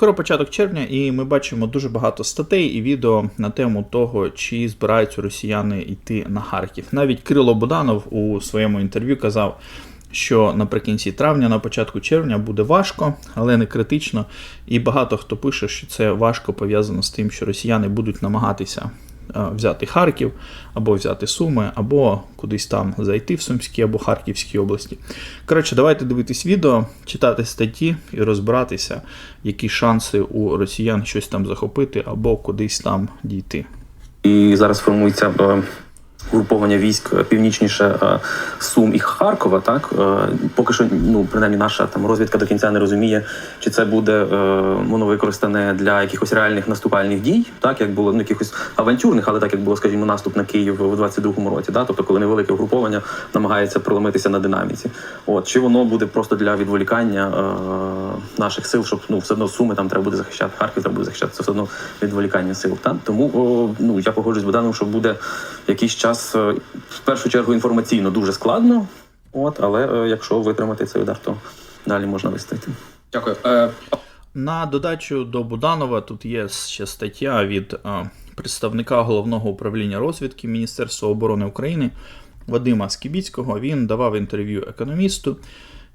Скоро початок червня, і ми бачимо дуже багато статей і відео на тему того, чи збираються росіяни йти на Харків. Навіть Кирило Буданов у своєму інтерв'ю казав, що наприкінці травня, на початку червня буде важко, але не критично. І багато хто пише, що це важко пов'язано з тим, що росіяни будуть намагатися взяти Харків, або взяти Суми, або кудись там зайти в Сумській або Харківській області. Коротше, давайте дивитись відео, читати статті і розбиратися, які шанси у росіян щось там захопити або кудись там дійти. І зараз формується е, угруповання військ е, північніше е, Сум і Харкова. Так Е, поки що, ну принаймні, наша там розвідка до кінця не розуміє, чи це буде воно використане для якихось реальних наступальних дій, так як було ну, якихось авантюрних, але так як було, скажімо, наступ на Київ у 22-му році. Да? Тобто, коли невелике угруповання намагається проломитися на динаміці. От чи воно буде просто для відволікання е, наших сил, щоб ну все одно суми там треба буде захищати, Харків треба буде захищати, це все одно відволікання сил. Так? Тому о, ну я погоджуюсь з Богданом, що буде якийсь час е, в першу чергу інформаційно дуже складно. От, але е, якщо витримати цей удар, то далі можна вистояти. Дякую. Е, На додачу до Буданова тут є ще стаття від е, представника головного управління розвідки Міністерства оборони України Вадима Скібіцького. Він давав інтерв'ю економісту,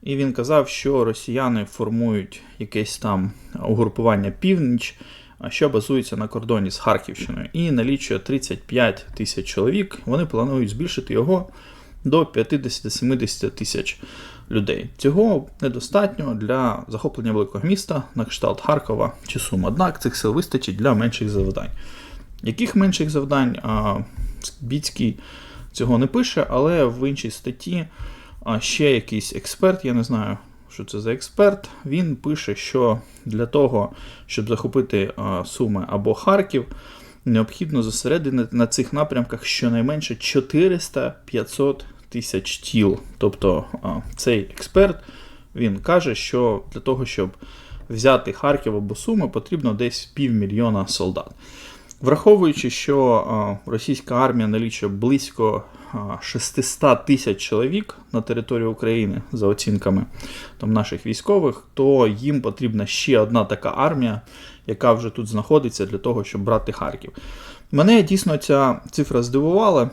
і він казав, що росіяни формують якесь там угрупування північ, що базується на кордоні з Харківщиною, і налічує 35 тисяч чоловік. Вони планують збільшити його до 50-70 тисяч людей. Цього недостатньо для захоплення великого міста на кшталт Харкова чи Сум. Однак цих сил вистачить для менших завдань. Яких менших завдань Біцький цього не пише, але в іншій статті ще якийсь експерт, я не знаю, що це за експерт. Він пише, що для того, щоб захопити Суми або Харків, необхідно зосередити на цих напрямках щонайменше 400-500 тисяч тіл. Тобто цей експерт він каже, що для того, щоб взяти Харків або Суми, потрібно десь півмільйона солдат. Враховуючи, що російська армія налічує близько 600 тисяч чоловік на території України за оцінками там, наших військових, то їм потрібна ще одна така армія, яка вже тут знаходиться для того, щоб брати Харків. Мене дійсно ця цифра здивувала.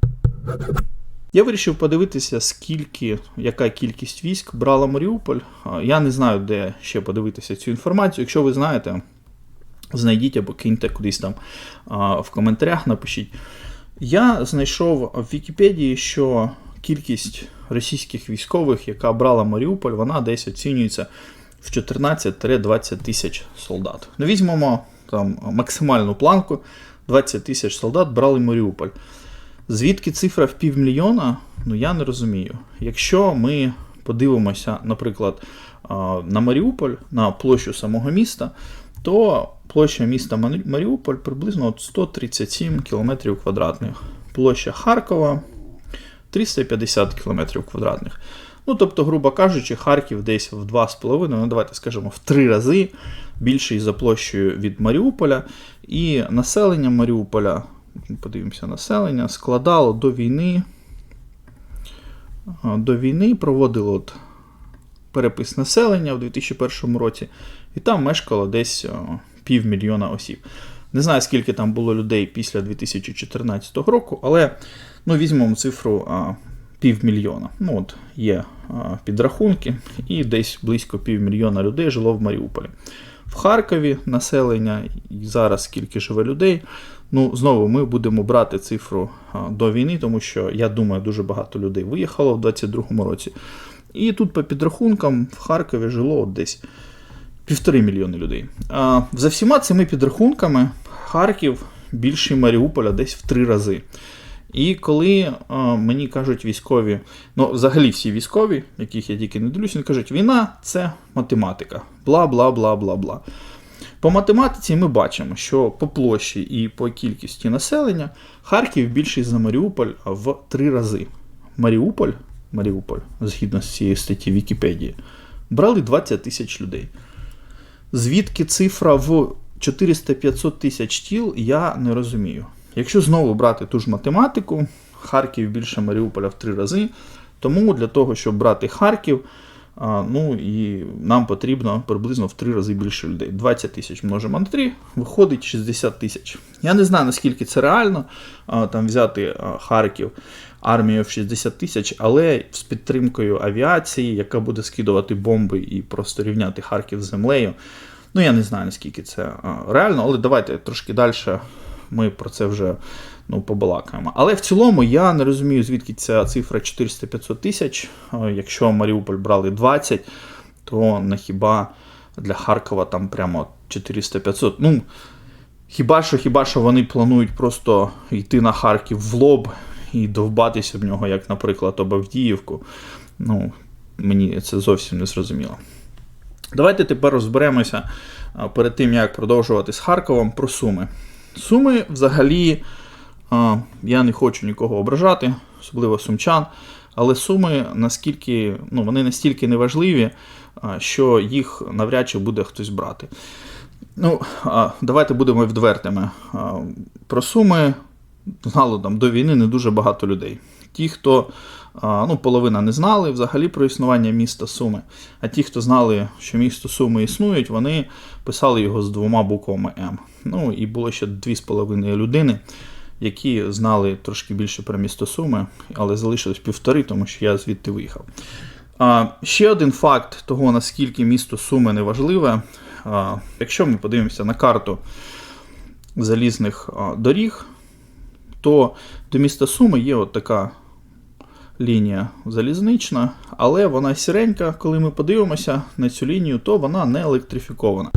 Я вирішив подивитися, скільки, яка кількість військ брала Маріуполь. Я не знаю, де ще подивитися цю інформацію. Якщо ви знаєте, знайдіть або киньте кудись там а, в коментарях, напишіть. Я знайшов в Вікіпедії, що кількість російських військових, яка брала Маріуполь, вона десь оцінюється в 14-20 тисяч солдат. Ну, візьмемо там максимальну планку: 20 тисяч солдат брали Маріуполь. Звідки цифра в півмільйона, ну я не розумію. Якщо ми подивимося, наприклад, на Маріуполь, на площу самого міста, то площа міста Маріуполь приблизно от 137 км квадратних. Площа Харкова 350 км квадратних. Ну, тобто, грубо кажучи, Харків десь в 2,5, ну давайте скажемо, в 3 рази більший за площею від Маріуполя. І населення Маріуполя, подивимося, населення складало до війни. До війни проводило от перепис населення в 2001 році, і там мешкало десь півмільйона осіб. Не знаю, скільки там було людей після 2014 року, але ну, візьмемо цифру а, півмільйона. Ну, от є а, підрахунки, і десь близько півмільйона людей жило в Маріуполі. В Харкові населення, і зараз скільки живе людей. Ну, знову ми будемо брати цифру до війни, тому що я думаю, дуже багато людей виїхало в 2022 році. І тут, по підрахункам, в Харкові жило от десь півтори мільйони людей. За всіма цими підрахунками, Харків більший Маріуполя десь в три рази. І коли мені кажуть військові, ну взагалі всі військові, яких я тільки не дивлюся, вони кажуть, війна це математика. Бла бла бла бла бла. По математиці ми бачимо, що по площі і по кількості населення Харків більший за Маріуполь в три рази. Маріуполь, Маріуполь, згідно з цієї статті Вікіпедії, брали 20 тисяч людей. Звідки цифра в 400-500 тисяч тіл, я не розумію. Якщо знову брати ту ж математику, Харків більше Маріуполя в три рази, тому для того, щоб брати Харків, ну і нам потрібно приблизно в три рази більше людей. 20 тисяч множимо на 3, виходить 60 тисяч. Я не знаю, наскільки це реально там взяти Харків армію в 60 тисяч, але з підтримкою авіації, яка буде скидувати бомби і просто рівняти Харків з землею. Ну, я не знаю, наскільки це реально, але давайте трошки далі ми про це вже ну, побалакаємо. Але в цілому я не розумію, звідки ця цифра 400-500 тисяч. Якщо Маріуполь брали 20, то на хіба для Харкова там прямо 400-500. Ну, хіба що, хіба що вони планують просто йти на Харків в лоб і довбатися в нього, як, наприклад, об Авдіївку. Ну, мені це зовсім не зрозуміло. Давайте тепер розберемося перед тим, як продовжувати з Харковом про Суми. Суми взагалі, я не хочу нікого ображати, особливо сумчан, але суми наскільки, ну, вони настільки неважливі, що їх навряд чи буде хтось брати. Ну, давайте будемо відвертими. Про суми знало там до війни не дуже багато людей. Ті, хто ну, половина не знали взагалі про існування міста Суми. А ті, хто знали, що місто Суми існують, вони писали його з двома буквами М. Ну і було ще дві з половиною людини, які знали трошки більше про місто Суми, але залишилось півтори, тому що я звідти виїхав. Ще один факт того, наскільки місто Суми не важливе. А, якщо ми подивимося на карту залізних доріг, то до міста Суми є от така лінія залізнична, але вона сіренька. Коли ми подивимося на цю лінію, то вона не електрифікована.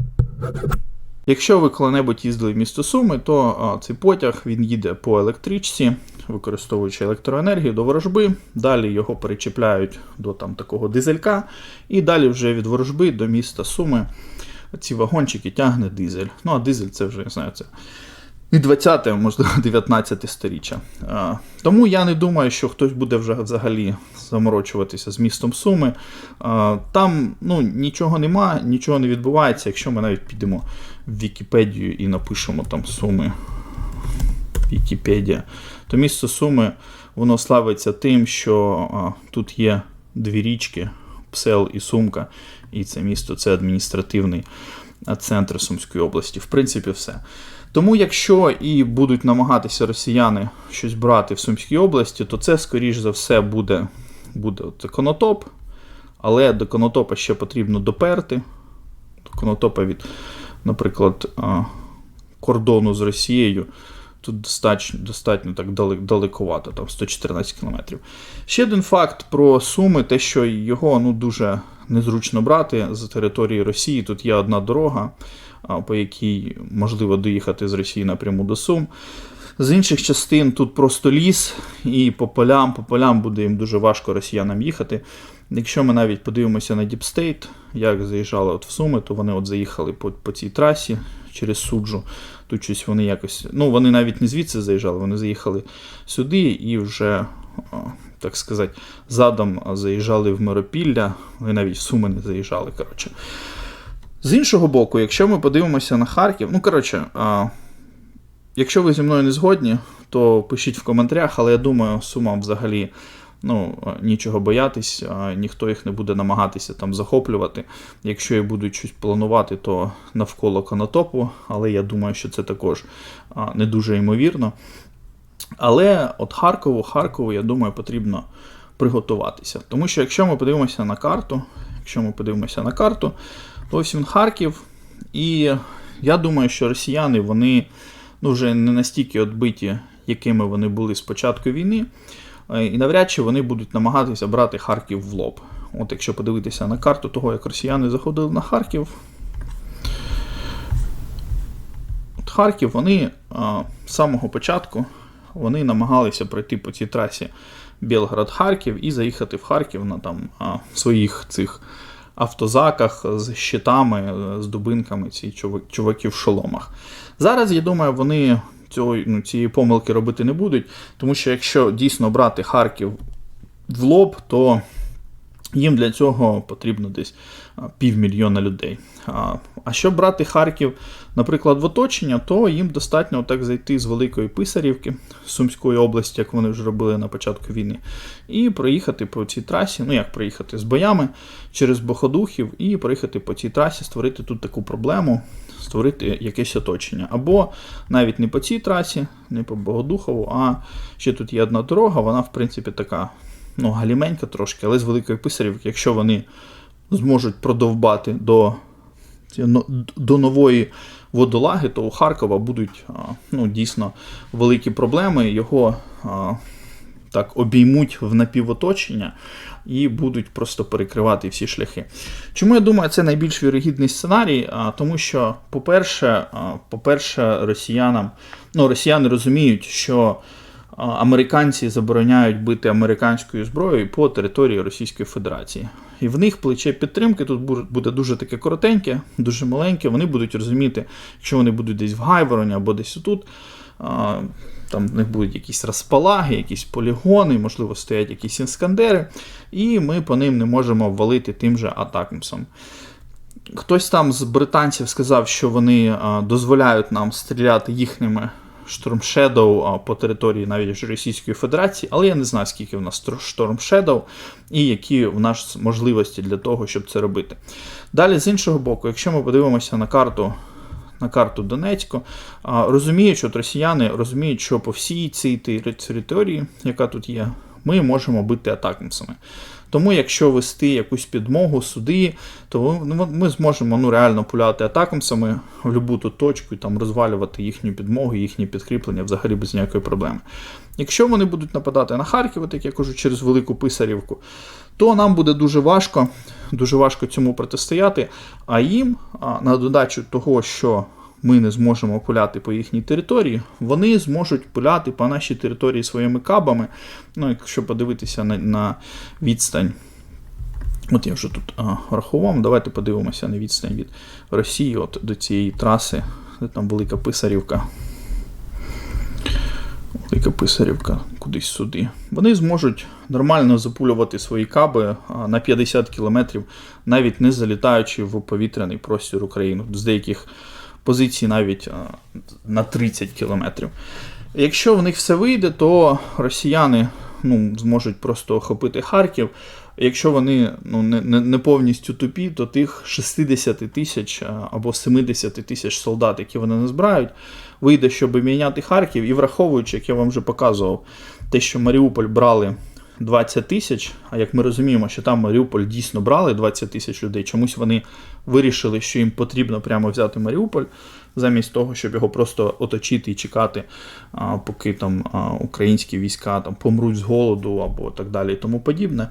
Якщо ви коли-небудь їздили в місто Суми, то цей потяг він їде по електричці, використовуючи електроенергію до ворожби. Далі його перечіпляють до там такого дизелька, і далі вже від ворожби до міста Суми ці вагончики тягне дизель. Ну а дизель це вже я знаю, це і 20, можливо, 19 сторіччя. Тому я не думаю, що хтось буде вже взагалі заморочуватися з містом Суми. Там ну, нічого нема, нічого не відбувається. Якщо ми навіть підемо в Вікіпедію і напишемо там Суми. Вікіпедія, то місто Суми воно славиться тим, що а, тут є дві річки, Псел і Сумка, і це місто це адміністративний центр Сумської області. В принципі, все. Тому, якщо і будуть намагатися росіяни щось брати в Сумській області, то це, скоріш за все, буде, буде от Конотоп, але до Конотопа ще потрібно доперти. До Конотопа від, наприклад, кордону з Росією. Тут достатньо, достатньо так далек- далековато, там 114 кілометрів. Ще один факт про Суми, те, що його ну, дуже незручно брати з території Росії. Тут є одна дорога, по якій можливо доїхати з Росії напряму до Сум. З інших частин тут просто ліс, і по полям, по полям буде їм дуже важко росіянам їхати. Якщо ми навіть подивимося на State, як заїжджали от в Суми, то вони от заїхали по, по цій трасі через суджу. Тут щось вони якось. Ну, вони навіть не звідси заїжджали, вони заїхали сюди і вже, так сказати, задом заїжджали в Миропілля, вони навіть в Суми не заїжджали. коротше. З іншого боку, якщо ми подивимося на Харків, ну коротше, а, якщо ви зі мною не згодні, то пишіть в коментарях, але я думаю, сумам взагалі ну, нічого боятись, а, ніхто їх не буде намагатися там захоплювати. Якщо і будуть щось планувати, то навколо конотопу, але я думаю, що це також а, не дуже ймовірно. Але от Харкову, Харкову, я думаю, потрібно приготуватися. Тому що якщо ми подивимося на карту, якщо ми подивимося на карту, ось він Харків. І я думаю, що росіяни вони ну, вже не настільки відбиті, якими вони були з початку війни. Е, І навряд чи вони будуть намагатися брати Харків в лоб. От якщо подивитися на карту того, як росіяни заходили на Харків. От Харків, вони а, з самого початку вони намагалися пройти по цій трасі Білград-Харків і заїхати в Харків на там а, своїх цих автозаках з щитами, е, з дубинками, ці чувак- чуваки в шоломах. Зараз, я думаю, вони цього, ну, цієї помилки робити не будуть, тому що якщо дійсно брати Харків в лоб, то їм для цього потрібно десь півмільйона людей. А, щоб брати Харків, наприклад, в оточення, то їм достатньо так зайти з Великої Писарівки, Сумської області, як вони вже робили на початку війни, і проїхати по цій трасі, ну як проїхати з боями через Боходухів, і проїхати по цій трасі, створити тут таку проблему, створити якесь оточення. Або навіть не по цій трасі, не по Богодухову, а ще тут є одна дорога, вона, в принципі, така ну, галіменька трошки, але з Великої Писарівки, якщо вони зможуть продовбати до, до нової водолаги, то у Харкова будуть ну, дійсно великі проблеми. Його так обіймуть в напівоточення і будуть просто перекривати всі шляхи. Чому я думаю, це найбільш вірогідний сценарій? Тому що, по-перше, по-перше, росіянам, ну, росіяни розуміють, що американці забороняють бити американською зброєю по території Російської Федерації. І в них плече підтримки тут буде дуже таке коротеньке, дуже маленьке. Вони будуть розуміти, якщо вони будуть десь в Гайвороні або десь тут. а, Там в них будуть якісь розпалаги, якісь полігони, можливо, стоять якісь іскандери, і ми по ним не можемо валити тим же атакмсом. Хтось там з британців сказав, що вони дозволяють нам стріляти їхніми Storm Shadow по території навіть Російської Федерації, але я не знаю, скільки в нас Storm Shadow і які в нас можливості для того, щоб це робити. Далі, з іншого боку, якщо ми подивимося на карту. На карту Донецьку, розуміють, що росіяни розуміють, що по всій цій території, яка тут є, ми можемо бити атакамсами. Тому, якщо вести якусь підмогу сюди, то ну, ми зможемо ну, реально пуляти атакамсами в будь-яку ту точку і там розвалювати їхню підмогу, їхні підкріплення взагалі без ніякої проблеми. Якщо вони будуть нападати на Харків, от як я кажу, через Велику Писарівку, то нам буде дуже важко, дуже важко цьому протистояти. А їм, на додачу того, що ми не зможемо пуляти по їхній території, вони зможуть пуляти по нашій території своїми кабами. Ну, якщо подивитися на, на відстань. От я вже тут а, рахував. Давайте подивимося на відстань від Росії от до цієї траси, де там Велика Писарівка. Велика Писарівка, кудись сюди. Вони зможуть нормально запулювати свої каби на 50 кілометрів, навіть не залітаючи в повітряний простір України. З деяких позицій навіть на 30 кілометрів. Якщо в них все вийде, то росіяни ну, зможуть просто охопити Харків. Якщо вони ну, не, не, не повністю тупі, то тих 60 тисяч або 70 тисяч солдат, які вони назбирають, вийде, щоб міняти Харків, і враховуючи, як я вам вже показував, те, що Маріуполь брали 20 тисяч, а як ми розуміємо, що там Маріуполь дійсно брали 20 тисяч людей, чомусь вони вирішили, що їм потрібно прямо взяти Маріуполь, замість того, щоб його просто оточити і чекати, поки там українські війська там помруть з голоду або так далі і тому подібне.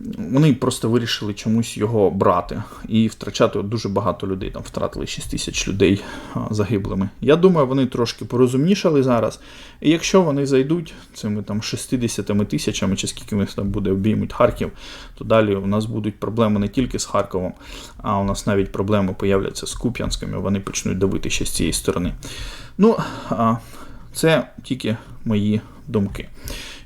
Вони просто вирішили чомусь його брати і втрачати дуже багато людей. Там втратили 6 тисяч людей загиблими. Я думаю, вони трошки порозумнішали зараз. І якщо вони зайдуть цими там 60 тисячами, чи скільки них там буде обіймуть Харків, то далі у нас будуть проблеми не тільки з Харковом, а у нас навіть проблеми появляться з Куп'янським, і вони почнуть давити ще з цієї сторони. Ну, це тільки мої думки.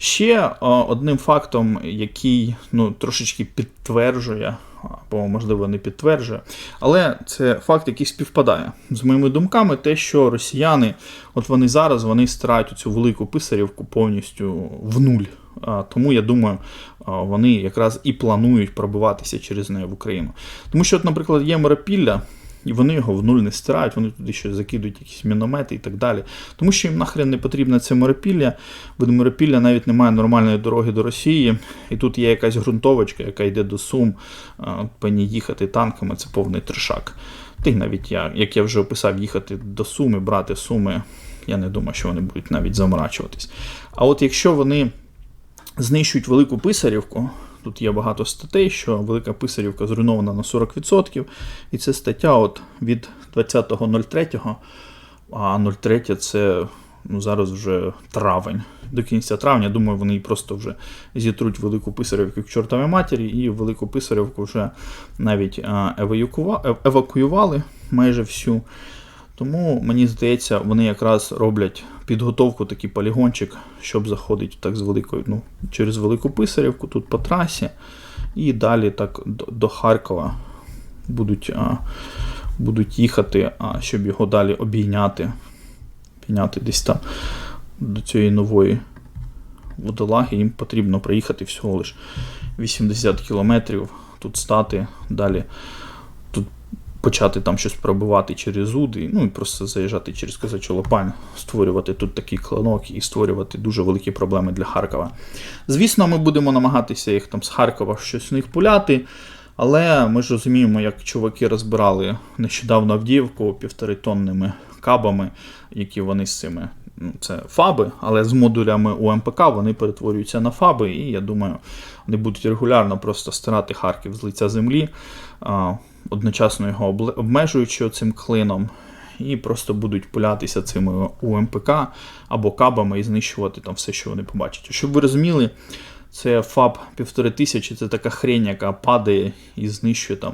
Ще одним фактом, який ну, трошечки підтверджує, або, можливо, не підтверджує, але це факт, який співпадає з моїми думками, те, що росіяни, от вони зараз вони стирають цю велику писарівку повністю в нуль. Тому я думаю, вони якраз і планують пробиватися через неї в Україну. Тому що, от, наприклад, є Миропілля, і вони його в нуль не стирають, вони туди ще закидують якісь міномети і так далі. Тому що їм нахрен не потрібне це Миропілля, бо до Миропілля навіть немає нормальної дороги до Росії, і тут є якась ґрунтовочка, яка йде до Сум, по ній їхати танками це повний трешак. Та навіть я, як я вже описав, їхати до Суми, брати Суми, я не думаю, що вони будуть навіть заморачуватись. А от якщо вони знищують велику писарівку. Тут є багато статей, що Велика Писарівка зруйнована на 40%. І це стаття от від 20.03, а 03 це ну, зараз вже травень. До кінця травня, думаю, вони просто вже зітруть Велику Писарівку к чортовій матері, і Велику Писарівку вже навіть евакуювали майже всю. Тому мені здається, вони якраз роблять підготовку, такий полігончик, щоб заходити так з великою, ну, через Велику Писарівку, тут по трасі, і далі так до, Харкова будуть, а, будуть їхати, а щоб його далі обійняти, обійняти десь там до цієї нової водолаги, їм потрібно проїхати всього лиш 80 кілометрів, тут стати, далі почати там щось пробивати через Уди, ну і просто заїжджати через Козачу Лопань, створювати тут такий клинок і створювати дуже великі проблеми для Харкова. Звісно, ми будемо намагатися їх там з Харкова щось в них пуляти. Але ми ж розуміємо, як чуваки розбирали нещодавно Авдіївку півторитонними кабами, які вони з цими. Ну, це фаби, але з модулями УМПК вони перетворюються на фаби, і я думаю, вони будуть регулярно просто стирати Харків з лиця землі, одночасно його обмежуючи цим клином, і просто будуть пулятися цими УМПК або кабами і знищувати там все, що вони побачать. Щоб ви розуміли, це ФАБ півтори тисячі, це така хрень, яка падає і знищує там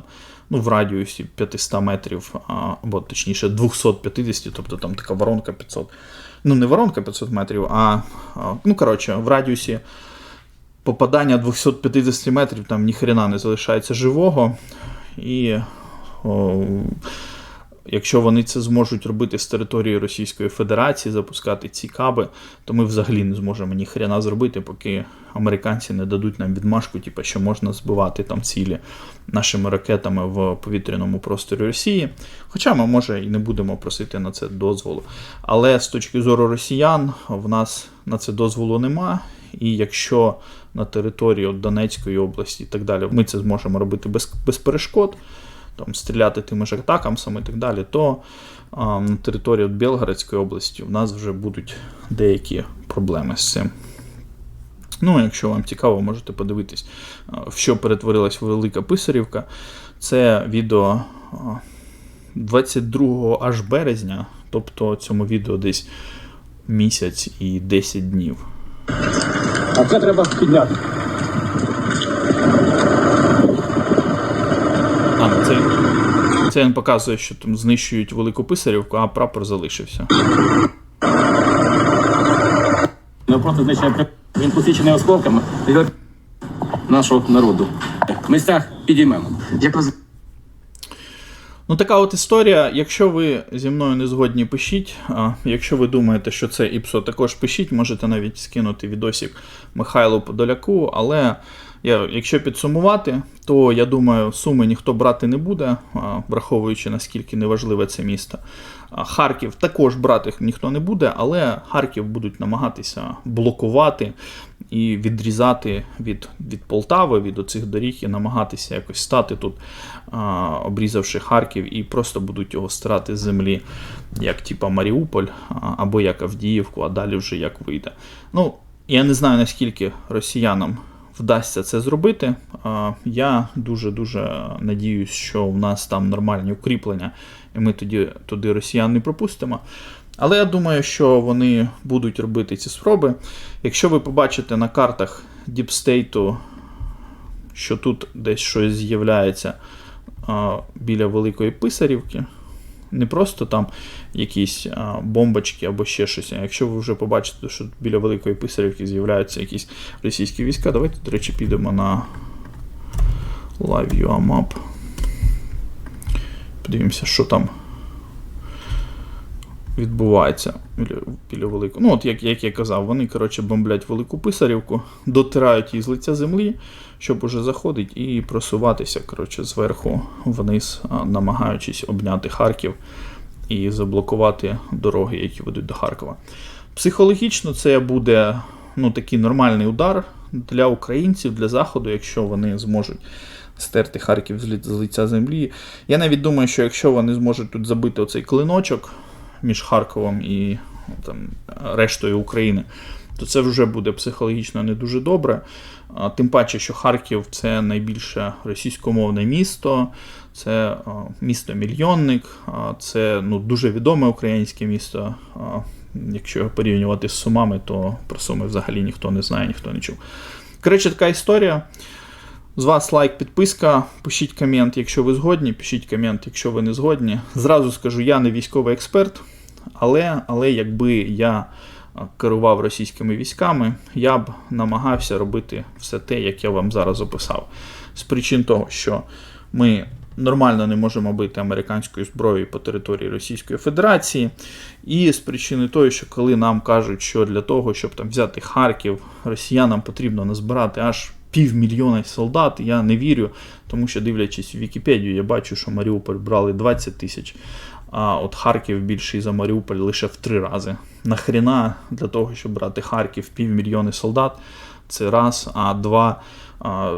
ну, в радіусі 500 метрів, або точніше 250, тобто там така воронка 500. Ну, не воронка 500 метрів, а, ну, коротше, в радіусі попадання 250 метрів там ніхрена не залишається живого. І о, якщо вони це зможуть робити з території Російської Федерації, запускати ці каби, то ми взагалі не зможемо ні хрена зробити, поки американці не дадуть нам відмашку, типу, що можна збивати там цілі нашими ракетами в повітряному просторі Росії. Хоча ми, може, і не будемо просити на це дозволу. Але з точки зору росіян, в нас на це дозволу нема. І якщо на території от Донецької області і так далі ми це зможемо робити без, без перешкод, там, стріляти тими ж атакамсами і так далі, то а, на території от Білгородської області в нас вже будуть деякі проблеми з цим. Ну, якщо вам цікаво, можете подивитись, в що перетворилась Велика Писарівка. Це відео 22 аж березня, тобто цьому відео десь місяць і 10 днів. А це треба підняти. А, це, це він показує, що там знищують велику писарівку, а прапор залишився. Ми просто при- він посічений осколками нашого народу. В місцях підіймемо. Як Ну, така от історія. Якщо ви зі мною не згодні, пишіть. А якщо ви думаєте, що це ІПСО, також пишіть, можете навіть скинути відосик Михайлу Подоляку. Але я, якщо підсумувати, то я думаю, суми ніхто брати не буде, враховуючи наскільки неважливе це місто. Харків також брати ніхто не буде, але Харків будуть намагатися блокувати і відрізати від, від Полтави, від оцих доріг, і намагатися якось стати тут, обрізавши Харків, і просто будуть його стирати з землі, як типа Маріуполь або як Авдіївку, а далі вже як вийде. Ну, я не знаю, наскільки росіянам вдасться це зробити. Я дуже-дуже надіюсь, що в нас там нормальні укріплення, і ми тоді туди росіян не пропустимо. Але я думаю, що вони будуть робити ці спроби. Якщо ви побачите на картах Діпстейту, що тут десь щось з'являється біля Великої Писарівки, не просто там якісь а, бомбочки або ще щось. А якщо ви вже побачите, що біля Великої Писарівки з'являються якісь російські війська, давайте, до речі, підемо на Live Map. Подивимося, що там відбувається біля, біля великого. Ну, от як, як я казав, вони, коротше, бомблять велику писарівку, дотирають її з лиця землі, щоб уже заходить і просуватися, коротше, зверху вниз, намагаючись обняти Харків і заблокувати дороги, які ведуть до Харкова. Психологічно це буде ну, такий нормальний удар для українців, для Заходу, якщо вони зможуть стерти Харків з лиця землі. Я навіть думаю, що якщо вони зможуть тут забити оцей клиночок між Харковом і там, рештою України, то це вже буде психологічно не дуже добре. Тим паче, що Харків це найбільше російськомовне місто, це місто-мільйонник, це ну, дуже відоме українське місто. Якщо порівнювати з Сумами, то про Суми взагалі ніхто не знає, ніхто не чув. Коротше, така історія. З вас лайк, підписка, пишіть комент, якщо ви згодні, пишіть комент, якщо ви не згодні. Зразу скажу, я не військовий експерт, але, але якби я керував російськими військами, я б намагався робити все те, як я вам зараз описав. З причин того, що ми нормально не можемо бити американською зброєю по території Російської Федерації. І з причини тої, що коли нам кажуть, що для того, щоб там взяти Харків, росіянам потрібно назбирати аж півмільйона солдат, я не вірю, тому що дивлячись в Вікіпедію, я бачу, що Маріуполь брали 20 тисяч. А от Харків більший за Маріуполь лише в три рази. Нахріна для того, щоб брати Харків півмільйони солдат, це раз, а два.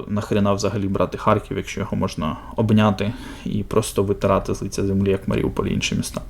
Нахрена взагалі брати Харків, якщо його можна обняти і просто витирати з лиця землі, як Маріуполь і інші міста.